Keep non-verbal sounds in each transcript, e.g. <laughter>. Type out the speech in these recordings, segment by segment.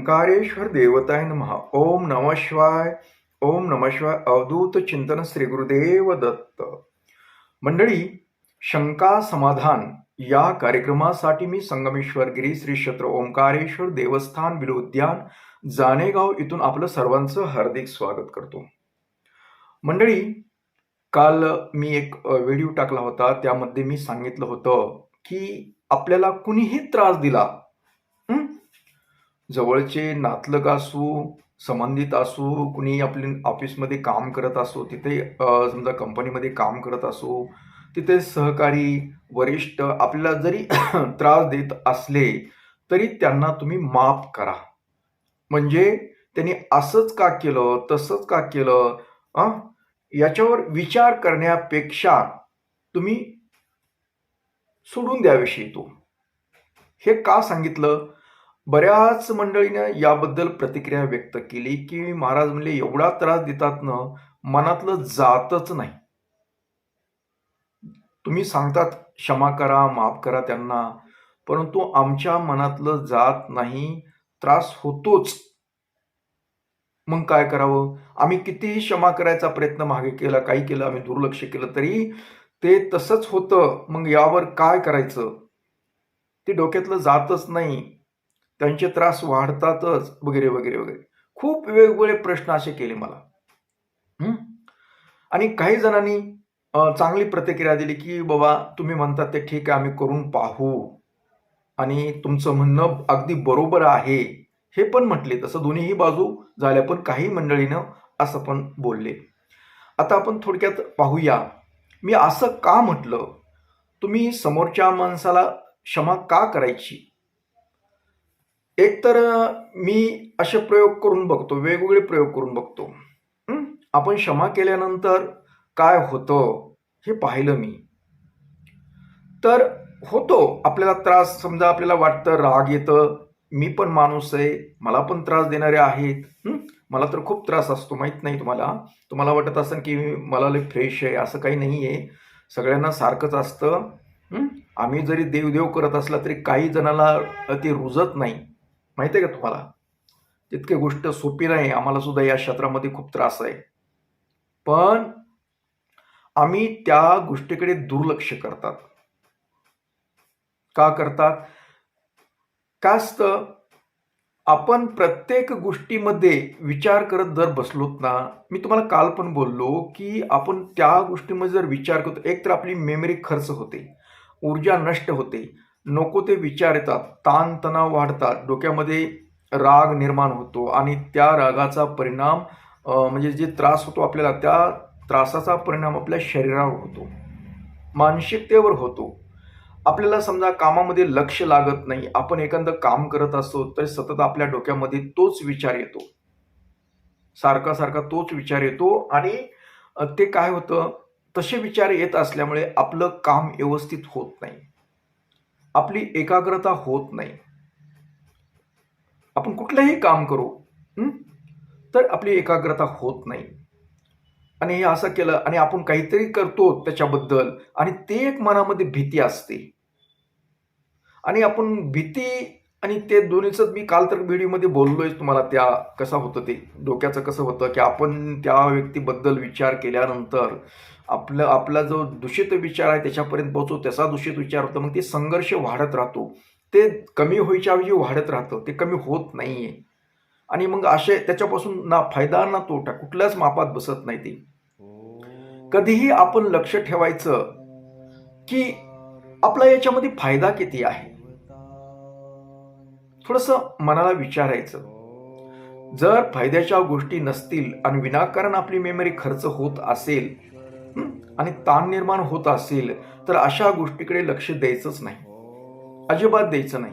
ओंकारेश्वर देवताय महा ओम नम शिवाय ओम नम शिवाय अवधूत चिंतन श्री गुरुदेव दत्त. मंडळी शंका समाधान या कार्यक्रमासाठी मी संगमेश्वर गिरी श्री क्षेत्र ओंकारेश्वर देवस्थान बिल उद्यान जानेगाव इथून आपलं सर्वांचं हार्दिक स्वागत करतो. मंडळी काल मी एक व्हिडिओ टाकला होता त्यामध्ये मी सांगितलं होतं की आपल्याला कुणीही त्रास दिला जवळचे नातलग असू संबंधित असू कुणी आपले ऑफिसमध्ये काम करत असो तिथे समजा कंपनीमध्ये काम करत असो तिथे सहकारी वरिष्ठ आपल्याला जरी <clears throat> त्रास देत असले तरी त्यांना तुम्ही माफ करा. म्हणजे त्यांनी असंच का केलं तसंच का केलं याच्यावर विचार करण्यापेक्षा तुम्ही सोडून द्याविषयी तो. हे का सांगितलं? बऱ्याच मंडळीनं याबद्दल प्रतिक्रिया व्यक्त केली की महाराज म्हणले एवढा त्रास देतात ना मनातलं जातच नाही. तुम्ही सांगतात क्षमा करा माफ करा त्यांना परंतु आमच्या मनातलं जात नाही त्रास होतोच. मग काय करावं? आम्ही कितीही क्षमा करायचा प्रयत्न मागे केला काही केलं आम्ही दुर्लक्ष केलं तरी ते तसंच होतं. मग यावर काय करायचं? ते डोक्यातलं जातच नाही. त्यांचे त्रास वाढतातच वगैरे वगैरे वगैरे. खूप वेगवेगळे प्रश्न असे केले मला. आणि काही जणांनी चांगली प्रतिक्रिया दिली की बाबा तुम्ही म्हणतात ते ठीक आहे आम्ही करून पाहू. आणि तुमचं म्हणणं अगदी बरोबर आहे हे पण म्हटले. तसं दोन्हीही बाजू झाल्या पण काही मंडळीनं असं पण बोलले. आता आपण थोडक्यात पाहूया. मी असं का म्हटलं? तुम्ही समोरच्या माणसाला क्षमा का करायची? एक तर मी असे प्रयोग करून बघतो वेगवेगळे प्रयोग करून बघतो. आपण क्षमा केल्यानंतर काय होतं हे पाहिलं मी. तर होतो आपल्याला त्रास समजा आपल्याला वाटतं राग येतं मी पण माणूस आहे मला पण त्रास देणारे आहेत. मला तर खूप त्रास असतो माहीत नाही तुम्हाला. तुम्हाला वाटत असेल की मला लय फ्रेश आहे असं काही नाही आहे सगळ्यांना सारखंच असतं. आम्ही जरी देवदेव करत असला तरी काही जणाला ते रुजत नाही. माहिती आहे का तुम्हाला? तितकी गोष्ट सोपी नाही आम्हाला सुद्धा या क्षेत्रामध्ये खूप त्रास आहे. पण आम्ही त्या गोष्टीकडे दुर्लक्ष करतात. का करतात? का असतं? आपण प्रत्येक गोष्टीमध्ये विचार करत जर बसलोत ना मी तुम्हाला काल पण बोललो की आपण त्या गोष्टीमध्ये जर विचार करतो एक तर आपली मेमरी खर्च होते ऊर्जा नष्ट होते नको ते विचार येतात. ताणतणाव वाढतात. डोक्यामध्ये राग निर्माण होतो आणि त्या रागाचा परिणाम म्हणजे जे त्रास होतो आपल्याला त्या त्रासाचा परिणाम आपल्या शरीरावर होतो. मानसिकतेवर होतो. आपल्याला समजा कामामध्ये लक्ष लागत नाही. आपण एखादं काम करत असतो तर सतत आपल्या डोक्यामध्ये तोच विचार येतो. सारखा सारखा तोच विचार येतो आणि ते काय होतं? तसे विचार येत असल्यामुळे आपलं काम व्यवस्थित होत नाही. आपली एकाग्रता होत नाही. आपण कुठलंही काम करू तर आपली एकाग्रता होत नाही. आणि हे असं केलं आणि आपण काहीतरी करतो त्याच्याबद्दल आणि ते एक मनामध्ये भीती असते. आणि आपण भीती आणि ते दोन्हीचं मी काल तर व्हिडिओमध्ये बोललोय तुम्हाला त्या कसं होतं ते डोक्याचं कसं होतं की आपण त्या व्यक्तीबद्दल विचार केल्यानंतर आपलं आपला जो दूषित विचार आहे त्याच्यापर्यंत पोहोचतो त्याचा दूषित विचार होतो मग ते संघर्ष वाढत राहतो. ते कमी व्हायच्या ऐवजी वाढत राहतं ते कमी होत नाहीये. आणि मग असे त्याच्यापासून ना फायदा ना तोटा कुठल्याच मापात बसत नाही ते. कधीही आपण लक्ष ठेवायचं की आपला याच्यामध्ये फायदा किती आहे? थोडस मनाला विचारायचं. जर फायद्याच्या गोष्टी नसतील आणि विनाकारण आपली मेमरी खर्च होत असेल आणि ताण निर्माण होत असेल तर अशा गोष्टीकडे लक्ष द्यायचंच नाही. अजिबात द्यायचं नाही.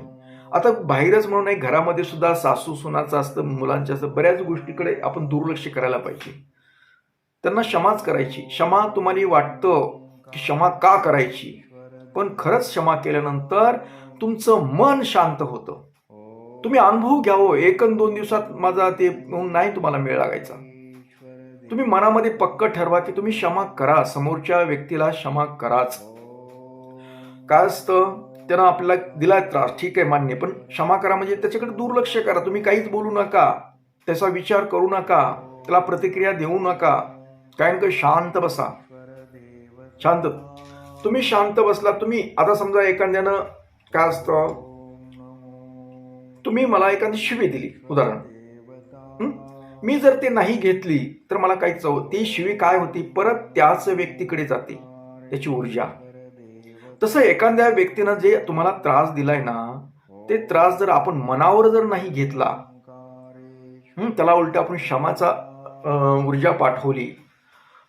आता बाहेरच म्हणून नाही घरामध्ये सुद्धा सासू सुनाचं असतं मुलांच्या असतं बऱ्याच गोष्टीकडे आपण दुर्लक्ष करायला पाहिजे. त्यांना क्षमाच करायची. क्षमा तुम्हाला वाटतं की क्षमा का करायची? पण खरंच क्षमा केल्यानंतर तुमचं मन शांत होतं. तुम्ही अनुभव घ्यावं हो. एक आणि दोन दिवसात माझा ते नाही तुम्हाला मेळ लागायचा. तुम्ही मनामध्ये पक्क ठरवा की तुम्ही क्षमा करा. समोरच्या व्यक्तीला क्षमा कराच. काय असतं? त्यानं आपल्याला दिला त्रास. ठीक आहे मान्य. पण क्षमा करा म्हणजे त्याच्याकडे दुर्लक्ष करा. तुम्ही काहीच बोलू नका. त्याचा विचार करू नका. त्याला प्रतिक्रिया देऊ नका. कारण का शांत बसा. शांत. तुम्ही शांत बसला. तुम्ही आता समजा एखाद्यानं काय असतं? तुम्ही मला एखादी शिवी दिली उदाहरण. मी जर ते नाही घेतली तर मला काही चव ती शिवी काय होती? परत त्याच व्यक्तीकडे जाते त्याची ऊर्जा. तसं एखाद्या व्यक्तीनं जे तुम्हाला त्रास दिलाय ना ते त्रास जर आपण मनावर जर नाही घेतला त्याला उलट आपण क्षमाचा ऊर्जा पाठवली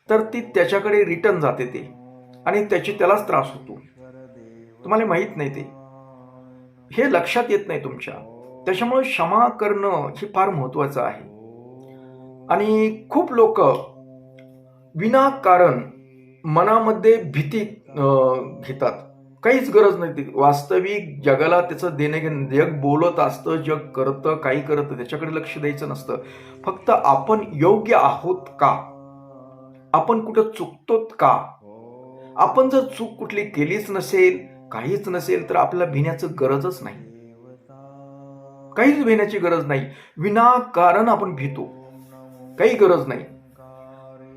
तर ती त्याच्याकडे रिटर्न जाते ते आणि त्याची त्यालाच त्रास होतो. तुम्हाला माहीत नाही ते. हे लक्षात येत नाही तुमच्या. त्याच्यामुळे क्षमा करणं हे फार महत्वाचं आहे. आणि खूप लोक विनाकारण मनामध्ये भीती घेतात. काहीच गरज नाही ती. वास्तविक जगाला त्याचं देणे घेणं जग बोलत असतं जग करतं काही करतं त्याच्याकडे लक्ष द्यायचं नसतं. फक्त आपण योग्य आहोत का? आपण कुठं चुकतोत का? आपण जर चूक कुठली केलीच नसेल काहीच नसेल तर आपल्याला भिण्याचं गरजच नाही. काहीच भिण्याची गरज नाही. विनाकारण आपण भीतो काही गरज नाही.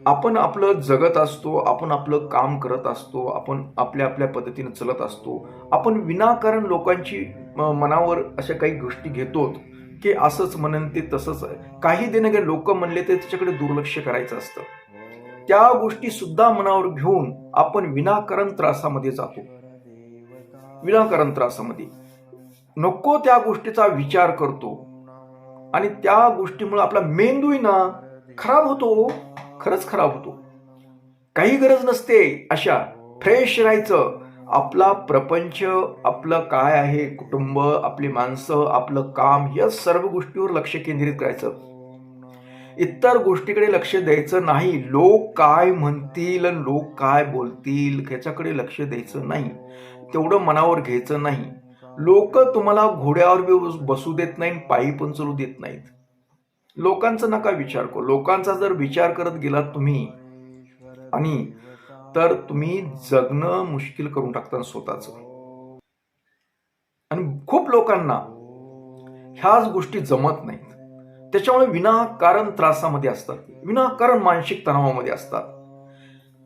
आपण आपलं जगत असतो आपण आपलं काम करत असतो आपण आपल्या आपल्या पद्धतीने चलत असतो. आपण विनाकारण लोकांची मनावर अशा काही गोष्टी घेतो की असंच म्हणन ते तसंच आहे. काही देणं काही लोक म्हणले ते त्याच्याकडे दुर्लक्ष करायचं असतं. त्या गोष्टी सुद्धा मनावर घेऊन आपण विनाकारण त्रासामध्ये जातो. विनाकारण त्रासामध्ये. नको त्या गोष्टीचा विचार करतो. आणि त्या गोष्टीमुळे आपला मेंदूही ना खराब होतो. खरंच खराब होतो. काही गरज नसते अशा फ्रेश राहायचं. आपला प्रपंच आपलं काय आहे कुटुंब आपली माणसं आपलं काम या सर्व गोष्टीवर लक्ष केंद्रित करायचं. इतर गोष्टीकडे लक्ष द्यायचं नाही. लोक काय म्हणतील लोक काय बोलतील ह्याच्याकडे लक्ष द्यायचं नाही. तेवढं मनावर घ्यायचं नाही. लोक तुम्हाला घोड्यावर बी बसू देत नाही पायी पण चलू देत नाहीत. लोकांचा नका विचार करू. लोकांचा जर विचार करत गेलात तुम्ही आणि तर तुम्ही जगणं मुश्किल करून टाकता स्वतःच. आणि खूप लोकांना ह्याच गोष्टी जमत नाहीत. त्याच्यामुळे विनाकारण त्रासामध्ये असतात. विनाकारण मानसिक तणावामध्ये असतात.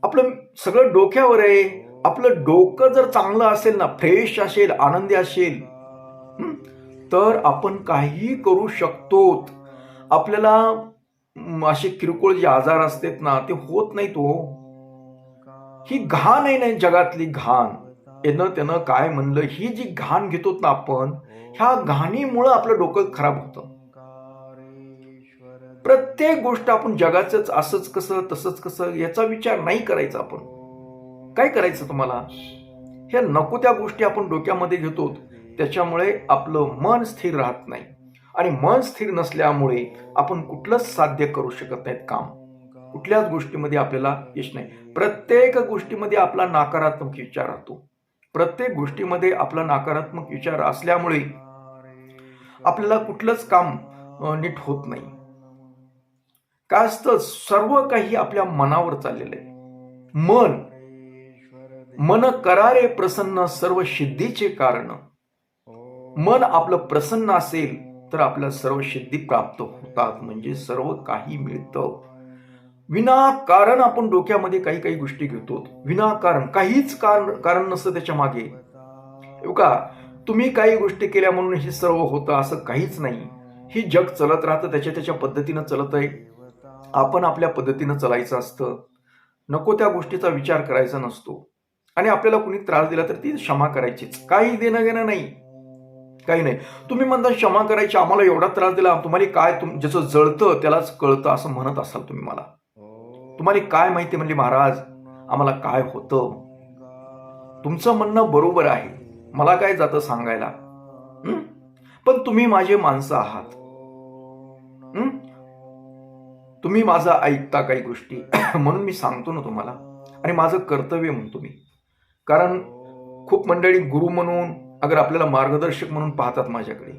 आपलं सगळं डोक्यावर आहे. आपलं डोकं जर चांगलं असेल ना फ्रेश असेल आनंदी असेल तर आपण काहीही करू शकतो आपल्याला असे किरकोळ जे आजार असतात ना ते होत नाही तो हो. ही घाण आहे ना जगातली घाण. येणं त्यानं काय म्हणलं ही जी घाण घेतो ना आपण ह्या घाणीमुळं आपलं डोकं खराब होतं. प्रत्येक गोष्ट आपण जगाच असंच कसं तसंच कसं याचा विचार नाही करायचा आपण. काय करायचं तुम्हाला? ह्या नको त्या गोष्टी आपण डोक्यामध्ये घेतो. त्याच्यामुळे आपलं मन स्थिर राहत नाही. आणि मन स्थिर नसल्यामुळे आपण कुठलंच साध्य करू शकत नाहीत काम. कुठल्याच गोष्टीमध्ये आपल्याला यश नाही. प्रत्येक गोष्टीमध्ये आपला नकारात्मक विचार राहतो. प्रत्येक गोष्टीमध्ये आपला नकारात्मक विचार असल्यामुळे आपल्याला कुठलंच काम नीट होत नाही. का असतं सर्व काही आपल्या मनावर चाललेलं आहे. मन मन करारे प्रसन्न सर्व सिद्धीचे कारण. मन आपलं प्रसन्न असेल तर आपल्या सर्व सिद्धी प्राप्त होतात म्हणजे सर्व काही मिळतं. विनाकारण आपण डोक्यामध्ये काही काही गोष्टी घेतो. विनाकारण काहीच कारण कारण नसतं त्याच्यामागे. हो का? तुम्ही काही गोष्टी केल्या म्हणून हे सर्व होतं असं काहीच नाही. ही जग चलत राहतं त्याच्या त्याच्या पद्धतीनं चलत आहे आपण आपल्या पद्धतीनं चालायचं असतं. नको त्या गोष्टीचा विचार करायचा नसतो. आणि आपल्याला कुणी त्रास दिला तर ती क्षमा करायचीच. काही देणं घेणं नाही. काही नाही. तुम्ही म्हणता क्षमा करायची आम्हाला एवढा त्रास दिला तुम्हाला काय तुम ज्याचं जळतं त्यालाच कळतं असं म्हणत असाल तुम्ही मला. तुम्हाला काय माहिती म्हणजे महाराज आम्हाला काय होतं? तुमचं म्हणणं बरोबर आहे. मला काय जातं सांगायला? पण तुम्ही माझे माणसं आहात. तुम्ही माझं ऐकता काही गोष्टी. <coughs> म्हणून मी सांगतो ना तुम्हाला. आणि माझं कर्तव्य म्हणतो मी कारण खूप मंडळी गुरु म्हणून अगर आपल्याला मार्गदर्शक म्हणून पाहतात माझ्याकडे.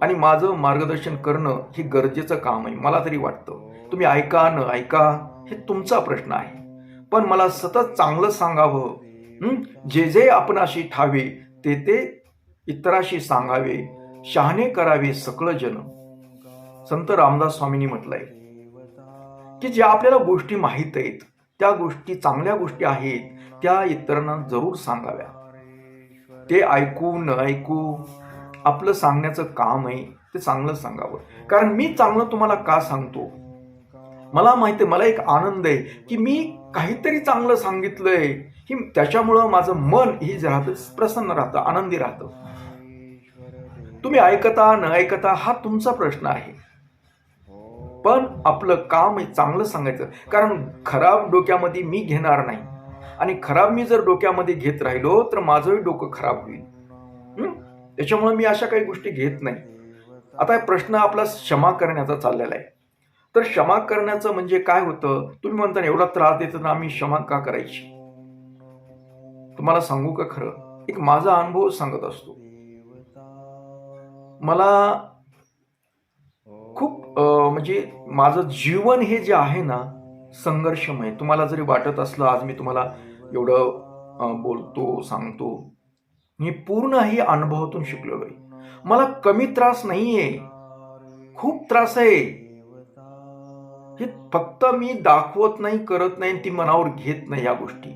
आणि माझं मार्गदर्शन करणं हे गरजेचं काम आहे मला तरी वाटतं. तुम्ही ऐका न ऐका हे तुमचा प्रश्न आहे. पण मला सतत चांगलं सांगावं जे जे आपण अशी ठावे ते ते इतराशी सांगावे शहाणे करावे सकळ जन. संत रामदास स्वामींनी म्हटलंय की ज्या आपल्याला गोष्टी माहीत आहेत त्या गोष्टी चांगल्या गोष्टी आहेत त्या इतरांना जरूर सांगाव्या. ते ऐकू न ऐकू आपलं सांगण्याचं काम आहे ते चांगलं सांगावं. कारण मी चांगलं तुम्हाला का सांगतो? मला माहिती आहे मला एक आनंद आहे की मी काहीतरी चांगलं सांगितलंय. की त्याच्यामुळं माझं मन हे जे राहतं प्रसन्न राहतं आनंदी राहतं. तुम्ही ऐकता न ऐकता हा तुमचा प्रश्न आहे. पण आपलं काम आहे चांगलं सांगायचं. कारण खराब डोक्यामध्ये मी घेणार नाही. आणि खराब मी जर डोक्यामध्ये घेत राहिलो तर माझंही डोकं खराब होईल. त्याच्यामुळे मी अशा काही गोष्टी घेत नाही. आता प्रश्न आपला क्षमा करण्याचा चाललेला आहे. तर क्षमा करण्याचं म्हणजे काय होतं? तुम्ही म्हणता एवढा त्रास देत ना आम्ही क्षमा का करायची? तुम्हाला सांगू का खरं? एक माझा अनुभव सांगत असतो. मला खूप म्हणजे माझं जीवन हे जे आहे ना संघर्षमय. तुम्हाला जरी वाटत असलं आज मी तुम्हाला एवढं बोलतो सांगतो मी पूर्ण ही अनुभवातून शिकलेलो आहे मला कमी त्रास नाहीये. खूप त्रास आहे. हे फक्त मी दाखवत नाही करत नाही ती मनावर घेत नाही या गोष्टी.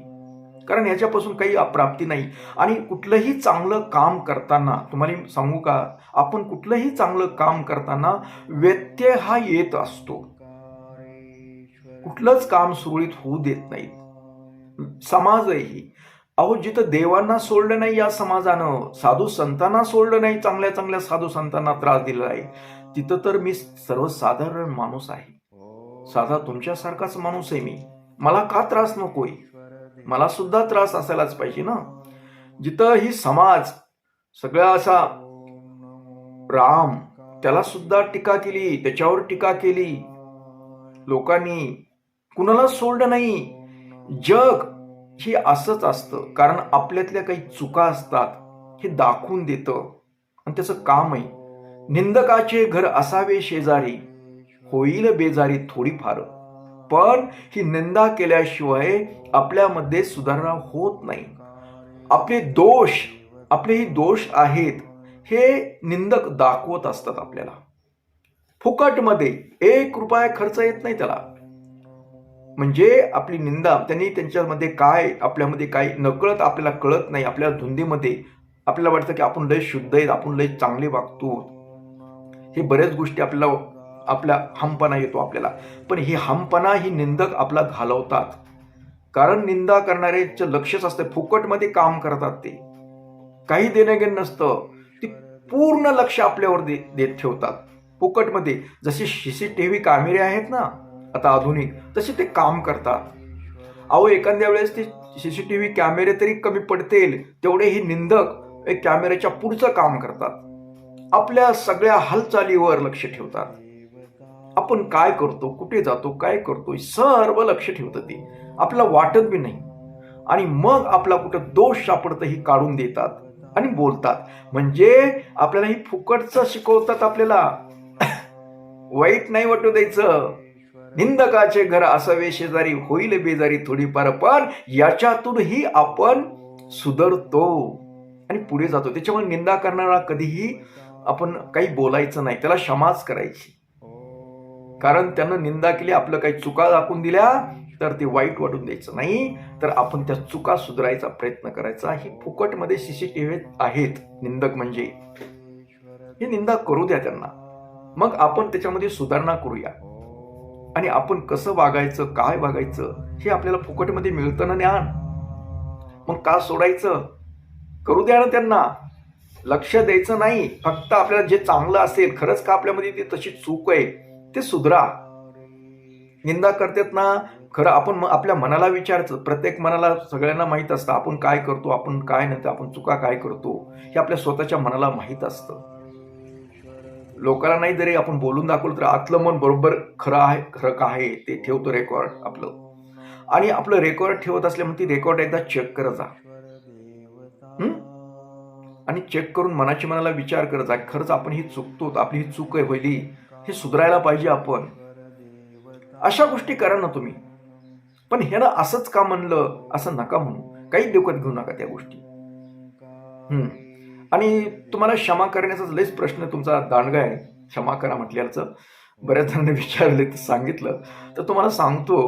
कारण याच्यापासून काही अप्राप्ती नाही. आणि कुठलंही चांगलं काम करताना तुम्हाला सांगू का? आपण कुठलंही चांगलं काम करताना व्यत्यय हा येत असतो. कुठलंच काम सुरळीत होऊ देत नाहीत समाजही अहो जिथं देवांना सोडलं नाही या समाजानं साधू संतांना सोडलं नाही चांगल्या चांगल्या साधू संतांना त्रास दिला आहे तिथं तर मी सर्वसाधारण माणूस आहे. साधा तुमच्यासारखाच माणूस आहे मी. मला का त्रास नकोय? मला सुद्धा त्रास असायलाच पाहिजे ना? जिथं ही समाज सगळा असा राम त्याला सुद्धा टीका केली त्याच्यावर टीका केली. लोकांनी कुणाला सोडलं नाही. जग हे असंच असतं. कारण आपल्यातल्या काही चुका असतात हे दाखवून देतं. आणि त्याचं काम आहे निंदकाचे घर असावे शेजारी. होईल बेजारी थोडीफार. पण ही निंदा केल्याशिवाय आपल्यामध्ये सुधारणा होत नाही. आपले दोष आपले ही दोष आहेत हे निंदक दाखवत असतात आपल्याला. फुकटमध्ये एक रुपया खर्च येत नाही त्याला. म्हणजे आपली निंदा त्यांनी त्यांच्यामध्ये काय आपल्यामध्ये काय नकळत आपल्याला कळत नाही आपल्या धुंदीमध्ये. आपल्याला वाटतं की आपण लय शुद्ध आहेत आपण लय चांगले वागतो. हे बऱ्याच गोष्टी आपल्याला आपल्या हमपणा येतो आपल्याला. पण ही हमपणा ही निंदक आपला घालवतात. कारण निंदा करणाऱ्याचं लक्षच असतं फुकटमध्ये काम करतात ते. काही देणं घेणं नसतं ती पूर्ण लक्ष आपल्यावर दे देत ठेवतात. फुकटमध्ये जसे व्ही कॅमेरे आहेत ना आता आधुनिक तसे ते काम करतात. अहो एखाद्या वेळेस ते सी सी टी व्ही कॅमेरे तरी कमी पडतील तेवढे हे निंदक एक कॅमेऱ्याच्या पुढचं काम करतात. आपल्या सगळ्या हालचालीवर लक्ष ठेवतात. आपण काय करतो कुठे जातो काय करतो सर्व लक्ष ठेवतं ते. आपल्याला वाटत बी नाही. आणि मग आपला कुठं दोष सापडतं ही काढून देतात आणि बोलतात. म्हणजे आपल्याला ही फुकटचं शिकवतात आपल्याला. <coughs> वाईट नाही वाटू द्यायचं. निंदकाचे घर असावे शेजारी होईल बेजारी थोडीफार पण याच्यातूनही आपण सुधरतो आणि पुढे जातो. त्याच्यामुळे निंदा करणारा कधीही आपण काही बोलायचं नाही त्याला क्षमाच करायची. कारण त्यानं निंदा केली आपलं काही चुका दाखवून दिल्या तर ते वाईट वाटून द्यायचं नाही. तर आपण त्या चुका सुधारायचा प्रयत्न करायचा. ही फुकटमध्ये सीसीटीव्ही आहेत निंदक म्हणजे. हे निंदा करू द्या त्यांना. मग आपण त्याच्यामध्ये सुधारणा करूया. आणि आपण कसं वागायचं काय वागायचं हे आपल्याला फुकटमध्ये मिळतं ना ज्ञान. मग का सोडायचं? करू द्या ना त्यांना. लक्ष द्यायचं नाही. फक्त आपल्याला जे चांगलं असेल खरंच का आपल्यामध्ये ती तशी चूक आहे ते सुधरा. निंदा करतात ना खरं आपण म- आपल्या मनाला विचारचं प्रत्येक मनाला सगळ्यांना माहीत असतं आपण काय करतो आपण काय नाही आपण चुका काय करतो हे आपल्या स्वतःच्या मनाला माहीत असतं. लोकांना नाही जरी आपण बोलून दाखवलं तर आतलं मन बरोबर खरं आहे खरं का आहे ते ठेवतो रेकॉर्ड आपलं. आणि आपलं रेकॉर्ड ठेवत असल्यामुळे ती रेकॉर्ड एकदा चेक करत जा. आणि चेक करून मनाची मनाला विचार करत जा खरंच आपण ही चुकतो आपली ही चूक आहे होईली हे सुधारायला पाहिजे आपण. अशा गोष्टी करा ना तुम्ही. पण हे ना असंच का म्हणलं असं नका म्हणू. काही डोक्यात घेऊ नका त्या गोष्टी. हम्म. आणि तुम्हाला क्षमा करण्याचाच लयच प्रश्न तुमचा दांडगा आहे. क्षमा करा म्हटल्याचं. बऱ्याच जणांनी विचारले तर सांगितलं. तर तुम्हाला सांगतो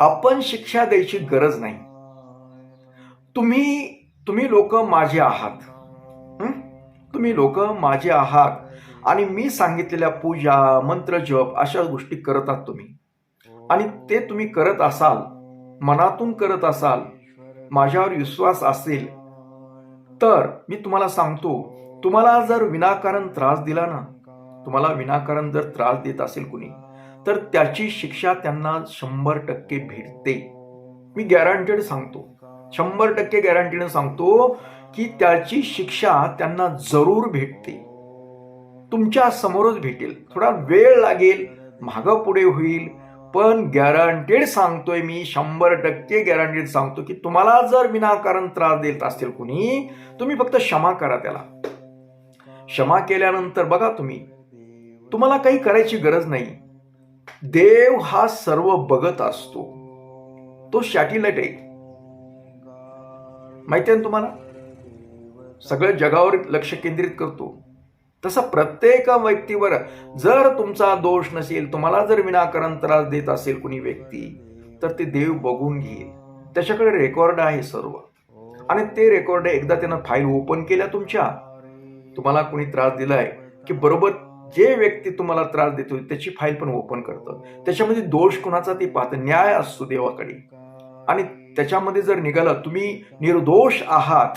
आपण शिक्षा द्यायची गरज नाही. तुम्ही तुम्ही लोक माझे आहात. तुम्ही लोक माझे आहात. आणि मी सांगितलेल्या पूजा मंत्र जप अशा गोष्टी करत आहात तुम्ही. आणि ते तुम्ही करत असाल मनातून करत असाल माझ्यावर विश्वास असेल तर मी तुम्हाला सांगतो तुम्हाला जर विनाकारण त्रास दिला ना तुम्हाला विनाकारण जर त्रास देत असेल कुणी तर त्याची शिक्षा त्यांना शंभर टक्के भेटते. मी गॅरंटेड सांगतो शंभर टक्के गॅरंटीने सांगतो की त्याची शिक्षा त्यांना जरूर भेटते. तुमच्या समोरच भेटेल थोडा वेळ लागेल मागं पुढे होईल पण गॅरंटेड सांगतोय मी शंभर टक्के गॅरंटेड सांगतो की तुम्हाला जर विनाकारण त्रास देत असतील कुणी तुम्ही फक्त क्षमा करा त्याला. क्षमा केल्यानंतर बघा तुम्ही तुम्हाला काही करायची गरज नाही. देव हा सर्व बघत असतो. तो शॅटिलाइट आहे माहिती आहे ना तुम्हाला? सगळं जगावर लक्ष केंद्रित करतो. तसं प्रत्येक व्यक्तीवर जर तुमचा दोष नसेल तुम्हाला जर विनाकारण त्रास देत असेल कुणी व्यक्ती तर ते देव बघून घेईल. त्याच्याकडे रेकॉर्ड आहे सर्व. आणि ते रेकॉर्ड एकदा त्यानं फाईल ओपन केल्या तुमच्या तुम्हाला कोणी त्रास दिलाय की बरोबर जे व्यक्ती तुम्हाला त्रास देतो त्याची फाईल पण ओपन करतं. त्याच्यामध्ये दोष कुणाचा ते पाहतं? न्याय असतो देवाकडे. आणि त्याच्यामध्ये जर निघालं तुम्ही निर्दोष आहात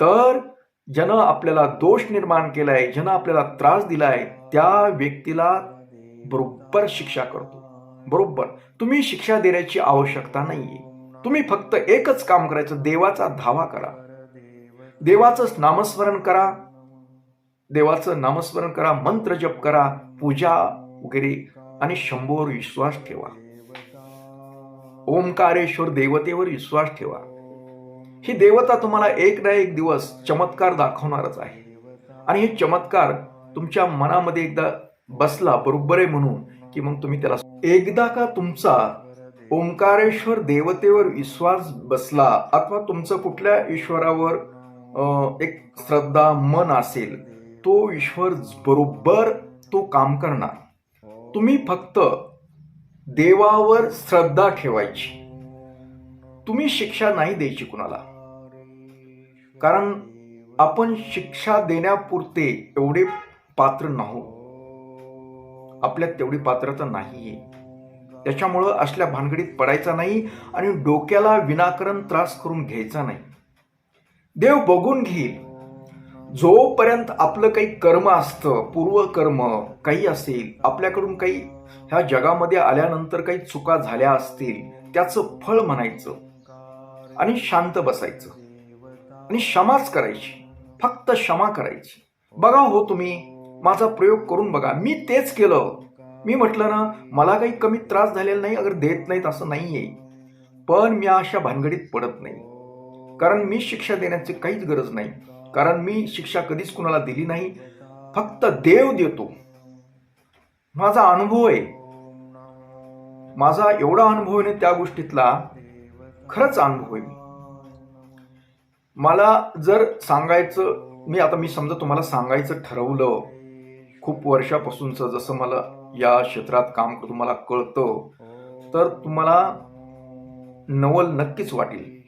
तर ज्यानं आपल्याला दोष निर्माण केलाय ज्यानं आपल्याला त्रास दिलाय त्या व्यक्तीला बरोबर शिक्षा करतो. बरोबर. तुम्ही शिक्षा देण्याची आवश्यकता नाहीये. तुम्ही फक्त एकच काम करायचं देवाचा धावा करा. देवाचं नामस्मरण करा. देवाचं नामस्मरण करा मंत्र जप करा पूजा वगैरे आणि शंभूवर विश्वास ठेवा. ओंकारेश्वर देवतेवर विश्वास ठेवा. ही देवता तुम्हाला एक ना एक दिवस चमत्कार दाखवणारच आहे. आणि हे चमत्कार तुमच्या मनामध्ये एकदा बसला बरोबर आहे म्हणून की मग तुम्ही त्याला एकदा का तुमचा ओंकारेश्वर देवतेवर विश्वास बसला अथवा तुमचं कुठल्या ईश्वरावर अं, एक श्रद्धा मन असेल तो ईश्वर बरोबर तो काम करणार. तुम्ही फक्त देवावर श्रद्धा ठेवायची. तुम्ही शिक्षा नाही द्यायची कुणाला. कारण आपण शिक्षा देण्यापुरते एवढे पात्र नाहो. आपल्यात तेवढी पात्रता नाहीये. त्याच्यामुळं असल्या भानगडीत पडायचा नाही आणि डोक्याला विनाकारण त्रास करून घ्यायचा नाही. देव बघून घेईल. जोपर्यंत आपलं काही कर्म असतं पूर्वकर्म काही असेल आपल्याकडून काही ह्या जगामध्ये आल्यानंतर काही चुका झाल्या असतील त्याचं फळ म्हणायचं आणि शांत बसायचं. आणि क्षमाच करायची. फक्त क्षमा करायची. बघा हो तुम्ही माझा प्रयोग करून बघा. मी तेच केलं. मी म्हटलं ना मला काही कमी त्रास झालेला नाही अगर देत नाहीत असं नाही आहे पण मी अशा भानगडीत पडत नाही. कारण मी शिक्षा देण्याची काहीच गरज नाही. कारण मी शिक्षा कधीच कुणाला दिली नाही. फक्त देव देतो. माझा अनुभव आहे. माझा एवढा अनुभव आहे ना त्या गोष्टीतला खरंच अनुभव आहे मी. मला जर सांगायचं मी आता मी समजा तुम्हाला सांगायचं ठरवलं खूप वर्षापासूनचं जसं मला या क्षेत्रात काम तुम्हाला कळतं तर तुम्हाला नवल नक्कीच वाटेल.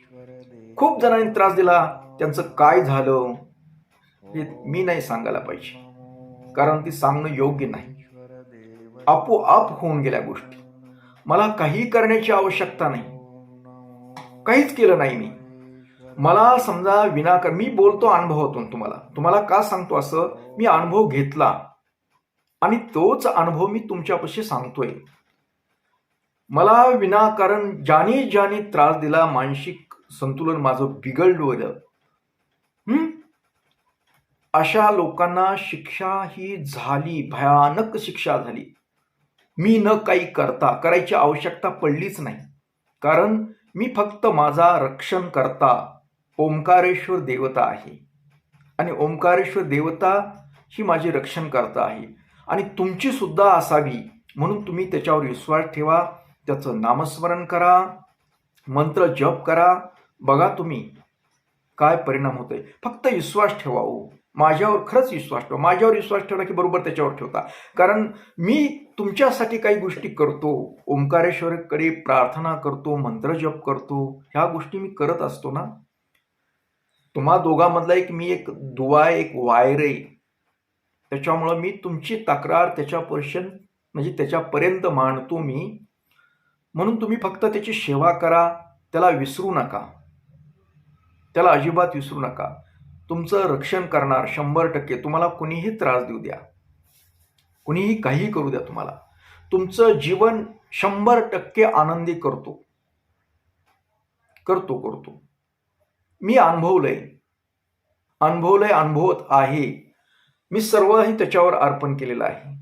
खूप जणांनी त्रास दिला त्यांचं काय झालं हे मी नाही सांगायला पाहिजे. कारण ती सांगणं योग्य नाही. आपोआप होऊन गेल्या गोष्टी. मला काही करण्याची आवश्यकता नाही. काहीच केलं नाही मी. मला समजा विनाकार मी बोलतो अनुभवातून तुम्हाला. तुम्हाला का सांगतो असं? मी अनुभव घेतला. आणि तोच अनुभव मी तुमच्यापाशी सांगतोय. मला विनाकारण ज्याने ज्याने त्रास दिला मानसिक संतुलन माझं बिघडलं हं? अशा लोकांना शिक्षा ही झाली भयानक शिक्षा झाली. मी न काही करता करायची आवश्यकता पडलीच नाही. कारण मी फक्त माझा रक्षण करता. ओंकारेश्वर देवता आहे. आणि ओंकारेश्वर देवता ही माझी रक्षण करता आहे. आणि तुमची सुद्धा असावी म्हणून तुम्ही त्याच्यावर विश्वास ठेवा. त्याचं नामस्मरण करा. मंत्र जप करा. बघा तुम्ही काय परिणाम होतोय. फक्त विश्वास ठेवा हो. माझ्यावर खरंच विश्वास ठेवा. माझ्यावर विश्वास ठेवला की बरोबर त्याच्यावर ठेवता. कारण मी तुमच्यासाठी काही गोष्टी करतो. ओंकारेश्वरकडे प्रार्थना करतो मंत्र जप करतो. ह्या गोष्टी मी करत असतो ना? तुम्हा दोघांमधला एक मी एक दुवा एक वायर. आहे त्याच्यामुळं मी तुमची तक्रार त्याच्यापर्यंत म्हणजे त्याच्यापर्यंत मांडतो मी. म्हणून तुम्ही फक्त त्याची सेवा करा त्याला विसरू नका. त्याला अजिबात विसरू नका. तुमचं रक्षण करणार शंभर टक्के. तुम्हाला कुणीही त्रास देऊ द्या. कुणीही काहीही करू द्या तुम्हाला. तुमचं जीवन शंभर टक्के आनंदी करतो. करतो करतो. मी अनुभवलंय. अनुभवलंय अनुभवत आहे. मी सर्वही त्याच्यावर अर्पण केलेलं आहे.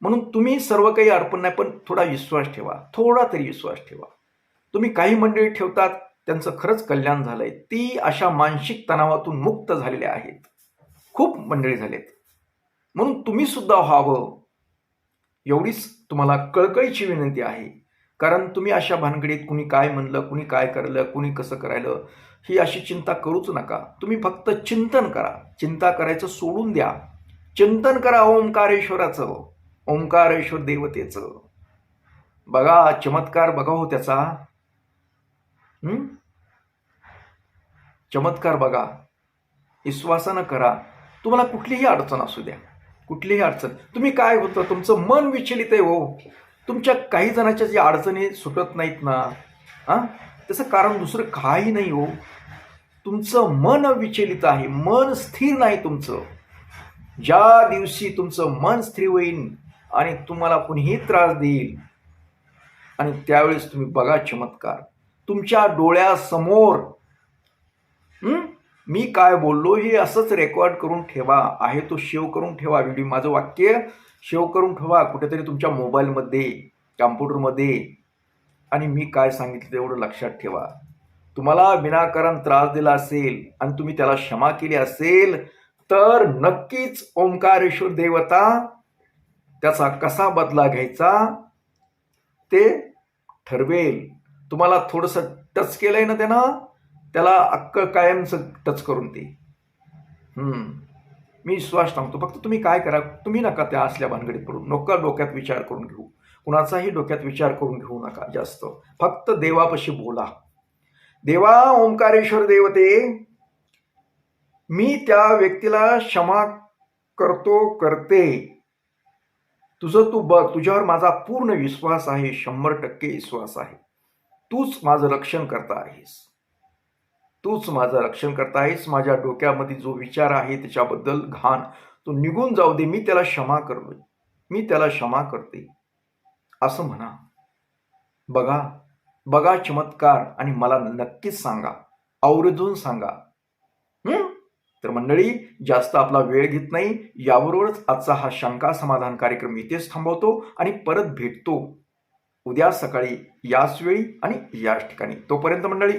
म्हणून तुम्ही सर्व काही अर्पण नाही पण थोडा विश्वास ठेवा. थोडा तरी विश्वास ठेवा. तुम्ही काही मंडळी ठेवतात त्यांचं खरंच कल्याण झालंय. ती अशा मानसिक तणावातून मुक्त झालेल्या आहेत. खूप मंडळी झालेत. म्हणून तुम्ही सुद्धा व्हावं. एवढीच तुम्हाला कळकळीची विनंती आहे. कारण तुम्ही अशा भानगडीत कुणी काय म्हणलं कुणी काय करलं कुणी कसं करायलं ही अशी चिंता करूच नका. तुम्ही फक्त चिंतन करा. चिंता करायचं सोडून द्या. चिंतन करा ओंकारेश्वराचं. ओंकारेश्वर देवतेचं. बघा चमत्कार बघा हो त्याचा. हम्म चमत्कार बघा. विश्वासानं करा. तुम्हाला कुठलीही अडचण असू द्या. कुठलीही अडचण. तुम्ही काय होतं? तुमचं मन विचलित आहे हो. तुमच्या काही जणाच्या ज्या अडचणी सुटत नाहीत ना हां? त्याचं कारण दुसरं काही नाही हो. तुमचं मन विचलित आहे मन स्थिर नाही तुमचं. ज्या दिवशी तुमचं मन स्थिर होईल आणि तुम्हाला कुणीही त्रास देईल आणि त्यावेळेस तुम्ही बघा चमत्कार. तुमच्या डोळ्यासमोर मी काय बोललो हे असंच रेकॉर्ड करून ठेवा. आहे तो शेव करून ठेवा. व्हिडिओ माझं वाक्य शेव करून ठेवा कुठेतरी तुमच्या मोबाईलमध्ये कॅम्प्युटरमध्ये आणि मी काय सांगितलं तेवढं लक्षात ठेवा. तुम्हाला विनाकारण त्रास दिला असेल आणि तुम्ही त्याला क्षमा केली असेल तर नक्कीच ओंकारेश्वर देवता त्याचा कसा बदला घ्यायचा ते ठरवेल. तुम्हाला थोडंसं टच केलंय ना त्यानं त्याला अक्क कायमचं टच करून ते हम्म. मी विश्वास सांगतो फक्त तुम्ही काय करा तुम्ही नका त्या असल्या भानगडीत पडू. नका डोक्यात विचार करून घेऊ. कुणाचाही डोक्यात विचार करून घेऊ नका जास्त. फक्त देवापाशी बोला. देवा ओंकारेश्वर देवते मी त्या व्यक्तीला क्षमा करतो करते. तुझं तू बघ तुझ्यावर माझा पूर्ण विश्वास आहे शंभर टक्के विश्वास आहे. तूच माझं रक्षण करता आहेस. तूच माझं रक्षण करता आहेस. माझ्या डोक्यामध्ये जो विचार आहे त्याच्याबद्दल घाण. तो निघून जाऊ दे. मी त्याला क्षमा करतो. मी त्याला क्षमा करते. असं म्हणा. बघा. बघा चमत्कार आणि मला नक्कीच सांगा. आवर्जून सांगा. तर मंडळी जास्त आपला वेळ घेत नाही. याबरोबरच आजचा हा शंका समाधान कार्यक्रम इथेच थांबवतो आणि परत भेटतो. उद्या सकाळी याच वेळी आणि याच ठिकाणी. तोपर्यंत मंडळी